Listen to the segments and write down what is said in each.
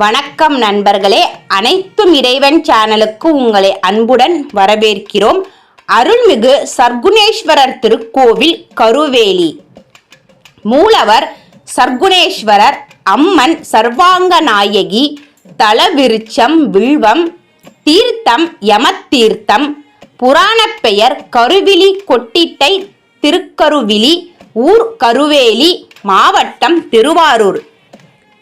வணக்கம் நண்பர்களே. அனைத்தும் இறைவன் சேனலுக்கு உங்களை அன்புடன் வரவேற்கிறோம். அருள்மிகு சர்க்குணேஸ்வரர் திருக்கோவில் கருவேலி. மூலவர் சர்க்குணேஸ்வரர் அம்மன் சர்வாங்க நாயகி தலவிருச்சம் வில்வம் தீர்த்தம் யமத்தீர்த்தம் புராணப் பெயர் கருவிலி கொட்டிட்டை திருக்கருவிலி ஊர் கருவேலி மாவட்டம் திருவாரூர்.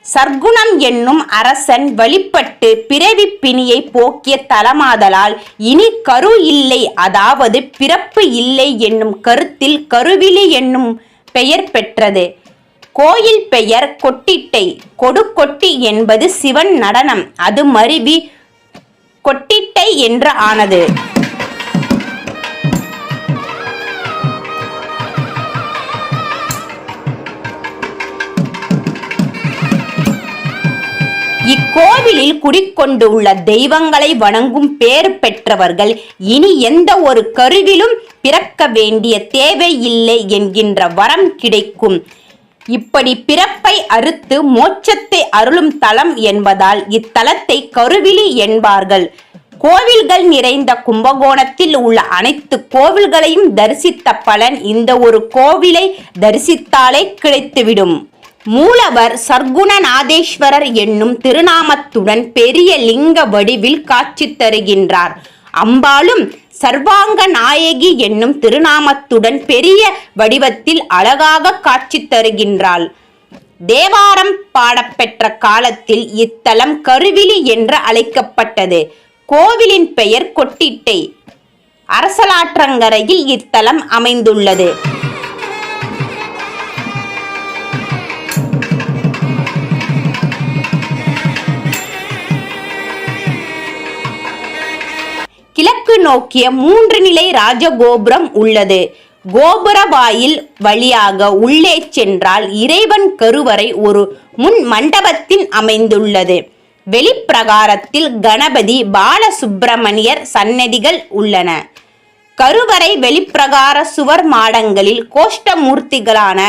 சர்க்குணம் என்னும் அரசன் வழிபட்டு பிறவி பிணியை போக்கிய தலமாதலால் இனி கரு இல்லை அதாவது பிறப்பு இல்லை என்னும் கருத்தில் கருவிலி என்னும் பெயர் பெற்றது. கோயில் பெயர் கொட்டிட்டை கொடுக்கொட்டி என்பது சிவன் நடனம் அது மருவி கொட்டிட்டை என்று ஆனது. கோவிலில் குடிக்கொண்டுள்ள தெய்வங்களை வணங்கும் பேர் பெற்றவர்கள் இனி எந்த ஒரு கருவிலும் பிறக்க வேண்டிய தேவை இல்லை என்கின்ற வரம் கிடைக்கும். இப்படி பிறப்பை அறுத்து மோட்சத்தை அருளும் தலம் என்பதால் இத்தலத்தை கருவிலி என்பார்கள். கோவில்கள் நிறைந்த கும்பகோணத்தில் உள்ள அனைத்து கோவில்களையும் தரிசித்த பலன் இந்த ஒரு கோவிலை தரிசித்தாலே கிடைத்துவிடும். மூலவர் சர்க்குணநாதேஸ்வரர் என்னும் திருநாமத்துடன் பெரிய லிங்க வடிவில் காட்சி தருகின்றார். அம்பாளும் சர்வாங்க நாயகி என்னும் திருநாமத்துடன் பெரிய வடிவத்தில் அழகாக காட்சி தருகின்றாள். தேவாரம் பாடப்பெற்ற காலத்தில் இத்தலம் கருவிலி என்று அழைக்கப்பட்டது. கோவிலின் பெயர் கொட்டிட்டை. அரசலாற்றங்கரையில் இத்தலம் அமைந்துள்ளது. கிழக்கு நோக்கிய மூன்று நிலை ராஜகோபுரம் உள்ளது. கோபுர வாயில் வழியாக உள்ளே சென்றால் இறைவன் கருவறை ஒரு முன் மண்டபத்தில் அமைந்துள்ளது. வெளிப்பிரகாரத்தில் கணபதி பாலசுப்பிரமணியர் சன்னதிகள் உள்ளன. கருவறை வெளிப்பிரகார சுவர் மாடங்களில் கோஷ்டமூர்த்திகளான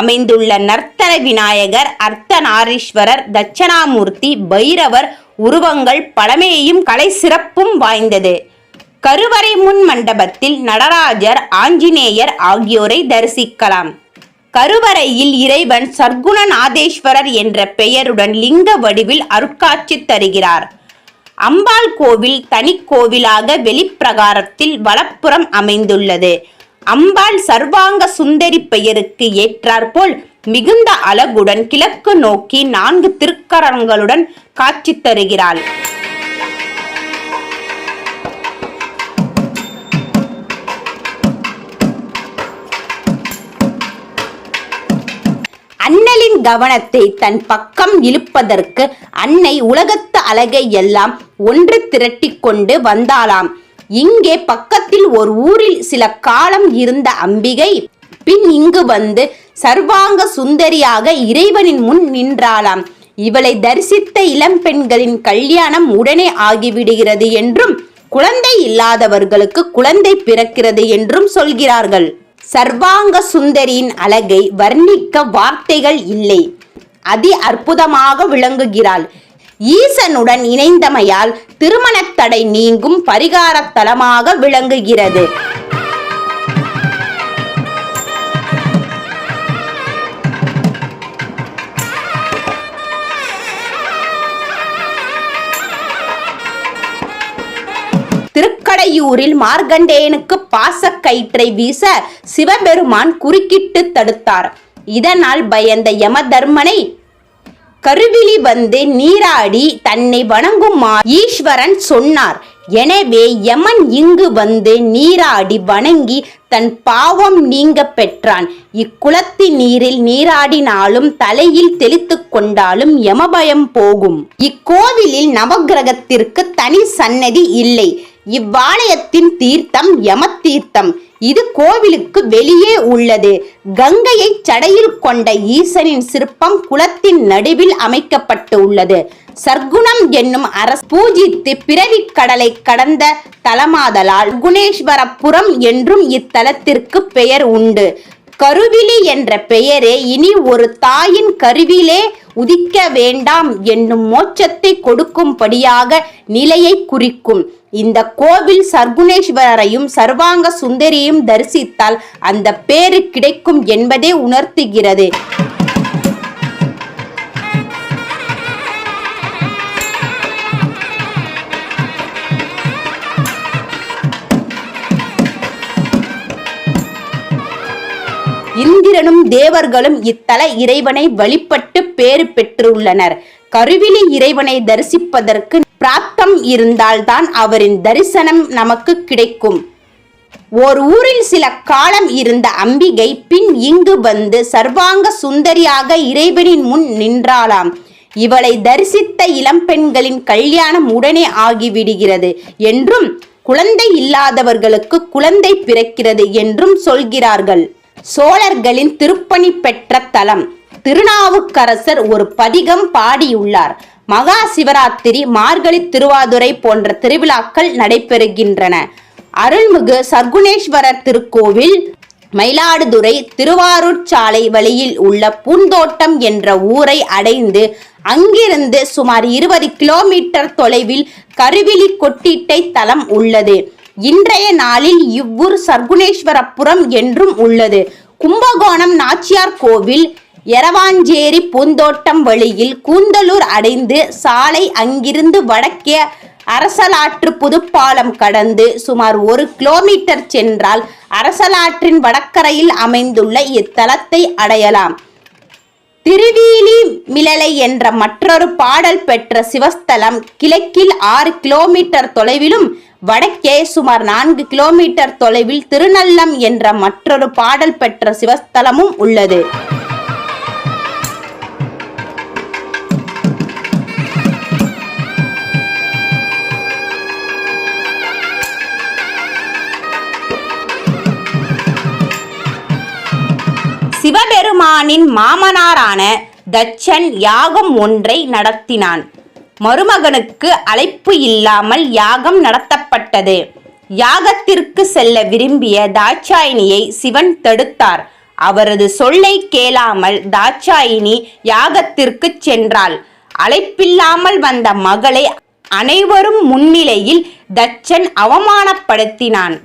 அமைந்துள்ள நர்த்தன விநாயகர் அர்த்தநாரீஸ்வரர் தட்சணாமூர்த்தி பைரவர் உருவங்கள் பழமையையும் கலை சிறப்பும் வாய்ந்தது. கருவறை முன் மண்டபத்தில் நடராஜர் ஆஞ்சநேயர் ஆகியோரை தரிசிக்கலாம். கருவறையில் இறைவன் சர்க்குணநாதேஸ்வரர் என்ற பெயருடன் லிங்க வடிவில் அருட்காட்சி தருகிறார். அம்பாள் கோவில் தனி கோவிலாக வெளிப்பிரகாரத்தில் வலப்புறம் அமைந்துள்ளது. அம்பாள் சர்வாங்க சுந்தரி பெயருக்கு ஏற்றாற்போல் மிகுந்த அழகுடன் கிழக்கு நோக்கி நான்கு திருக்கரங்களுடன் காட்சி தருகிறாள். அண்ணலின் கவனத்தை தன் பக்கம் இழுப்பதற்கு அன்னை உலகத்து அழகை எல்லாம் ஒன்று திரட்டிக் கொண்டு வந்தாளாம். இங்கே பக்கத்தில் ஒரு ஊரில் சில காலம் இருந்த அம்பிகை பின் இங்கு வந்து சர்வாங்க சுந்தரியாக இறைவனின் முன் நின்றாளாம். இவளை தரிசித்த இளம்பெண்களின் கல்யாணம் உடனே ஆகிவிடுகிறது என்றும் குழந்தை இல்லாதவர்களுக்கு குழந்தை பிறக்கிறது என்றும் சொல்கிறார்கள். சர்வாங்க சுந்தரியின் அழகை வர்ணிக்க வார்த்தைகள் இல்லை. அதி அற்புதமாக விளங்குகிறாள். ஈசனுடன் இணைந்தமையால் திருமணத் தடை நீங்கும் பரிகாரத்தலமாக விளங்குகிறது. திருக்கடையூரில் மார்க்கண்டேயனுக்கு பாசக்கயிற்றை வீச சிவபெருமான் குறுக்கிட்டு தடுத்தார். இதனால் பயந்த யமதர்மனை கருவிழி வந்து நீராடி தன்னை வணங்குமா ஈஸ்வரன் சொன்னார். எனவே யமன் இங்கு வந்து நீராடி வணங்கி தன் பாவம் நீங்க பெற்றான். இக்குளத்தி நீரில் நீராடினாலும் தலையில் தெளித்துக் கொண்டாலும் யமபயம் போகும். இக்கோவிலில் நவக்கிரகத்திற்கு தனி சன்னதி இல்லை. இவ்வாலயத்தின் தீர்த்தம் யம தீர்த்தம் இது கோவிலுக்கு வெளியே உள்ளது. கங்கையை சடையில் கொண்ட ஈசனின் சிற்பம் குளத்தின் நடுவில் அமைக்கப்பட்டு உள்ளது. சர்க்குணம் என்னும் அரசு பூஜித்து பிறவிக் கடலை கடந்த தலமாதலால் குணேஸ்வரபுரம் என்றும் இத்தலத்திற்கு பெயர் உண்டு. கருவிலி என்ற பெயரே இனி ஒரு தாயின் கருவிலே உதிக்க வேண்டாம் என்னும் மோட்சத்தை கொடுக்கும்படியாக நிலையை குறிக்கும். இந்த கோவில் சர்க்குணேஸ்வரரையும் சர்வாங்க சுந்தரியையும் தரிசித்தால் அந்த பேரு கிடைக்கும் என்பதே உணர்த்துகிறது. தேவர்களும் இத்தல இறைவனை வழிபட்டு பேறு பெற்றுள்ளனர். கருவிலி இறைவனை தரிசிப்பதற்கு பிராப்தம் இருந்தால்தான் அவரின் தரிசனம் நமக்கு கிடைக்கும். ஓர் ஊரில் சில காலம் இருந்த அம்பிகை பின் இங்கு வந்து சர்வாங்க சுந்தரியாக இறைவனின் முன் நின்றாளாம். இவளை தரிசித்த இளம்பெண்களின் கல்யாணம் உடனே ஆகிவிடுகிறது என்றும் குழந்தை இல்லாதவர்களுக்கு குழந்தை பிறக்கிறது என்றும் சொல்கிறார்கள். சோழர்களின் திருப்பணி பெற்ற தலம். திருநாவுக்கரசர் ஒரு பதிகம் பாடியுள்ளார். மகா சிவராத்திரி மார்கழி திருவாதுரை போன்ற திருவிழாக்கள் நடைபெறுகின்றன. அருள்மிகு சர்க்குணேஸ்வரர் திருக்கோவில் மயிலாடுதுறை திருவாரூர் சாலை வழியில் உள்ள பூந்தோட்டம் என்ற ஊரை அடைந்து அங்கிருந்து சுமார் இருபது கிலோமீட்டர் தொலைவில் கருவிலி கொட்டிட்டை தலம் உள்ளது. இன்றைய நாளில் இவ்வூர் சர்க்குணேஸ்வரபுரம் என்றும் உள்ளது. கும்பகோணம் நாச்சியார் கோவில் எரவாஞ்சேரி பூந்தோட்டம் வழியில் கூந்தலூர் அடைந்து சாலை அங்கிருந்து வடக்கே அரசலாற்று புதுப்பாலம் கடந்து சுமார் ஒரு கிலோமீட்டர் சென்றால் அரசலாற்றின் வடக்கரையில் அமைந்துள்ள இத்தலத்தை அடையலாம். திருவீலி மிளலை என்ற மற்றொரு பாடல் பெற்ற சிவஸ்தலம் கிழக்கில் ஆறு கிலோமீட்டர் தொலைவிலும் வடக்கே சுமார் நான்கு கிலோமீட்டர் தொலைவில் திருநல்லம் என்ற மற்றொரு பாடல் பெற்ற சிவஸ்தலமும் உள்ளது. சிவபெருமானின் மாமனாரான தச்சன் யாகம் ஒன்றை நடத்தினான். மருமகனுக்கு அழைப்பு இல்லாமல் யாகம் நடத்தப்பட்டது. யாகத்திற்கு செல்ல விரும்பிய தாட்சாயினியை சிவன் தடுத்தார். அவரது சொல்லை கேளாமல் தாட்சாயினி யாகத்திற்கு சென்றாள். அழைப்பில்லாமல் வந்த மகளை அனைவரும் முன்னிலையில் தச்சன் அவமானப்படுத்தினான்.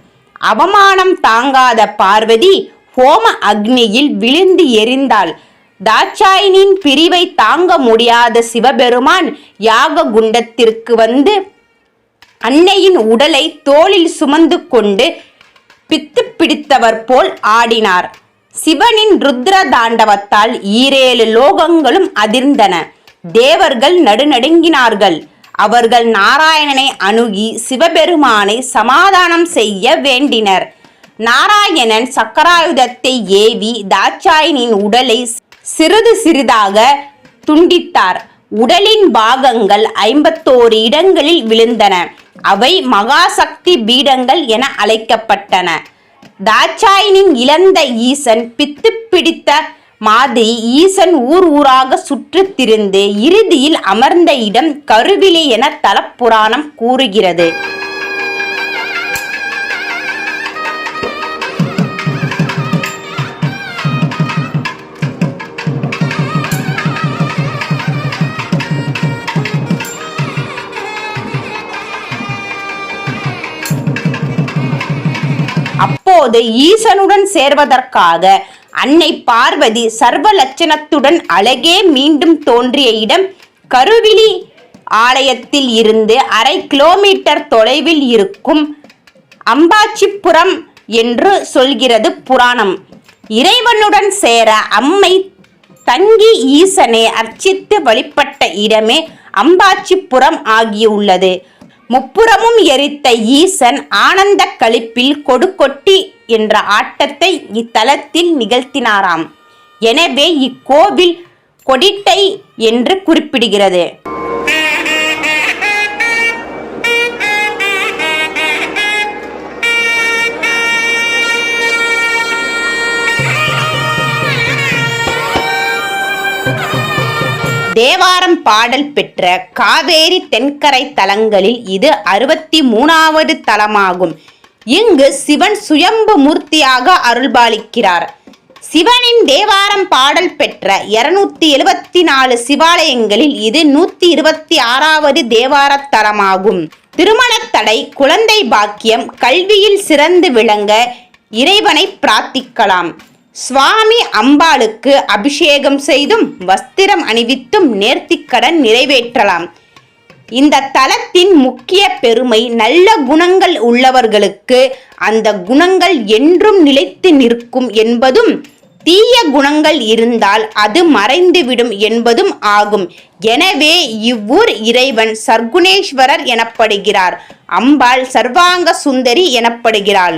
அவமானம் தாங்காத பார்வதி ஹோம அக்னியில் விழுந்து எரிந்தாள். தாட்சாயினின் பிரிவை தாங்க முடியாத சிவபெருமான் யாக குண்டத்திற்கு வந்து அன்னையின் உடலை தோளில் சுமந்து கொண்டு பித்து பிடித்தவர் போல் ஆடினார். சிவனின் ருத்ர தாண்டவத்தால் ஈரேழு லோகங்களும் அதிர்ந்தன. தேவர்கள் நடுநடுங்கினார்கள். அவர்கள் நாராயணனை அணுகி சிவபெருமானை சமாதானம் செய்ய வேண்டினர். நாராயணன் சக்கராயுதத்தை ஏவி தாட்சாயினின் உடலை சிறிது சிறிதாக துண்டித்தார். உடலின் பாகங்கள் ஐம்பத்தோரு இடங்களில் விழுந்தன. அவை மகாசக்தி பீடங்கள் என அழைக்கப்பட்டன. தாட்சாயினின் இழந்த ஈசன் பித்து பிடித்த மாதிரி ஈசன் ஊர் ஊராக சுற்றித் திரிந்து இறுதியில் அமர்ந்த இடம் கருவிலி என தலப்புராணம் கூறுகிறது. அப்போது ஈசனுடன் சேர்வதற்காக அன்னை பார்வதி சர்வ லட்சணத்துடன் அழகே மீண்டும் தோன்றிய இடம் கருவிலி ஆலயத்தில் இருந்து அரை கிலோமீட்டர் தொலைவில் இருக்கும் அம்பாச்சிபுரம் என்று சொல்கிறது புராணம். இறைவனுடன் சேர அம்மை தங்கி ஈசனை அர்ச்சித்து வழிபட்ட இடமே அம்பாச்சிபுரம் ஆகியுள்ளது. முப்புறமும் எரித்த ஈசன் ஆனந்த களிப்பில் கொடுக்கொட்டி என்ற ஆட்டத்தை இத்தலத்தில் நிகழ்த்தினாராம். எனவே இக்கோவில் கொடிட்டை என்று குறிப்பிடுகிறது. தேவாரம் பாடல் பெற்ற காவேரி தென்கரை தலங்களில் இது அறுபத்தி மூணாவது தலமாகும். இங்கு சிவன் சுயம்பு மூர்த்தியாக அருள்பாலிக்கிறார். சிவனின் தேவாரம் பாடல் பெற்ற இருநூத்தி எழுபத்தி நாலு சிவாலயங்களில் இது நூத்தி இருபத்தி ஆறாவது தேவார தலமாகும். திருமணத் தடை குழந்தை பாக்கியம் கல்வியில் சிறந்து விளங்க இறைவனை பிரார்த்திக்கலாம். சுவாமி அம்பாளுக்கு அபிஷேகம் செய்தும் வஸ்திரம் அணிவித்தும் நேர்த்திக்கடன் நிறைவேற்றலாம். இந்த தலத்தின் முக்கிய பெருமை நல்ல குணங்கள் உள்ளவர்களுக்கு அந்த குணங்கள் என்றும் நிலைத்து நிற்கும் என்பதும் தீய குணங்கள் இருந்தால் அது மறைந்துவிடும் என்பதும் ஆகும். எனவே இவ்வூர் இறைவன் சர்க்குணேஸ்வரர் எனப்படுகிறார். அம்பாள் சர்வாங்க சுந்தரி எனப்படுகிறாள்.